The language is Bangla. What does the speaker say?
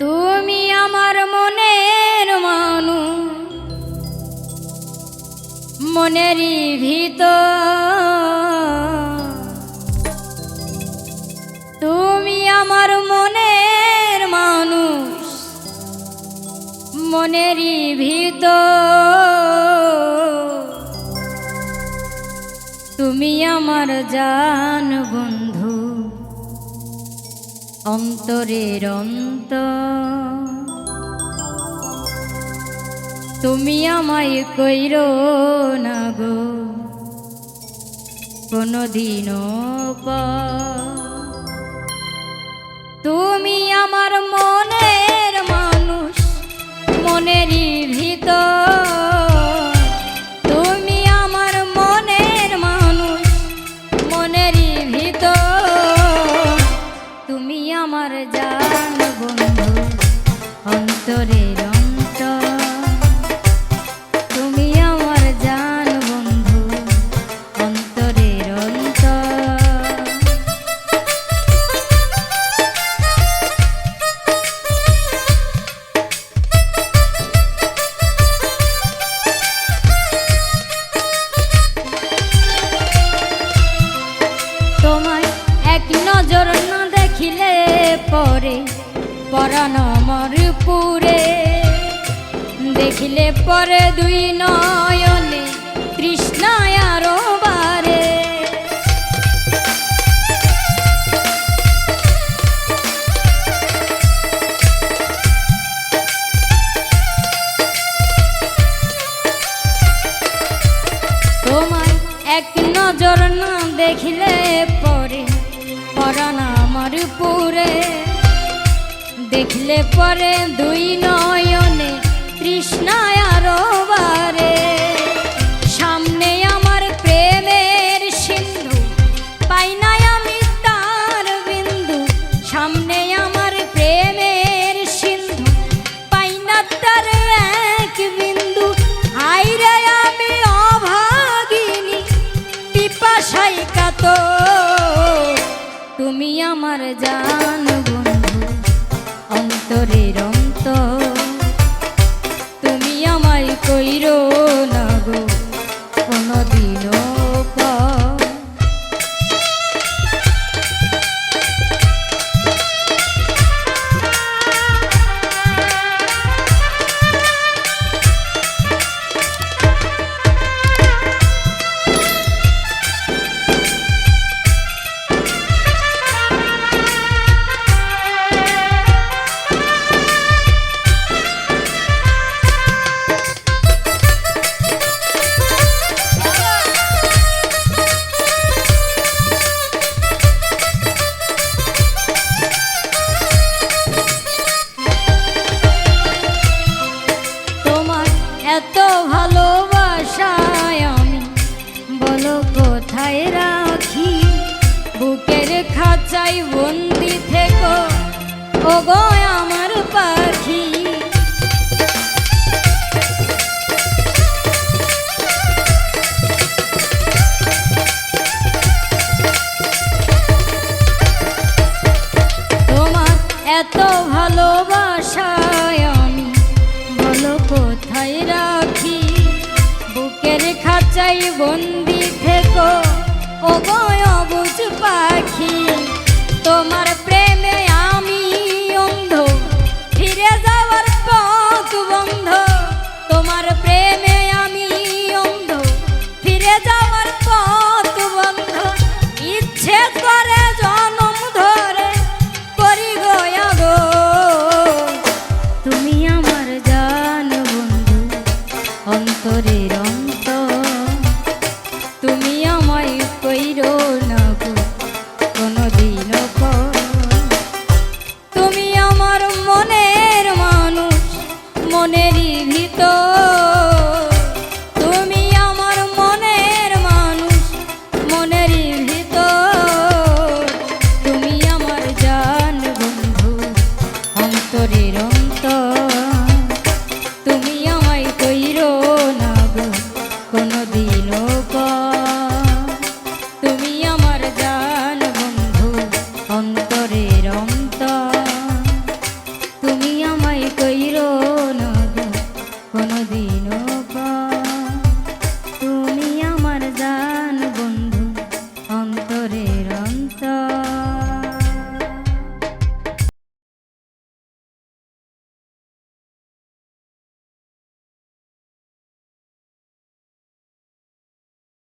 তুমি আমার মনের মানু মনেরই ভিত তুমি আমার মনের মানুষ, মনেরই ভিত তুমি আমার জান বন্ধু। অন্তরের অন্ত। তুমি আমায় কইর না গো কোনদিনও তুমি আমার মনের মানুষ মনেরই জান বন্ধু অন্তরের পরাণ আমার পুরে। দেখিলে পরে দুই নয়নে তৃষ্ণায় আরও বারে। তোমায় এক নজর না দেখিলে পরে পরাণ আমার পুরে। দেখলে পরে দুই নয়নে তৃষ্ণায় বারে সামনে আমার প্রেমের সিন্ধু, পাই নাই আমি তার বিন্দু। সামনে আমার প্রেমের সিন্ধু, পাই না তার এক বিন্দু। হাইরে আমি অভাগিনী পিপাসাই কাত তুমি আমার জান বন্ধু অন্তরের অন্ত। ও আমার পাখি। তোমার এত ভালোবাসায় আমি বলো কোথায় রাখি? বুকের খাঁচাই বন্দি থেকো। ও গয়বুজ পাখি, তোমার মনেরই ভিতর কোনোদিনও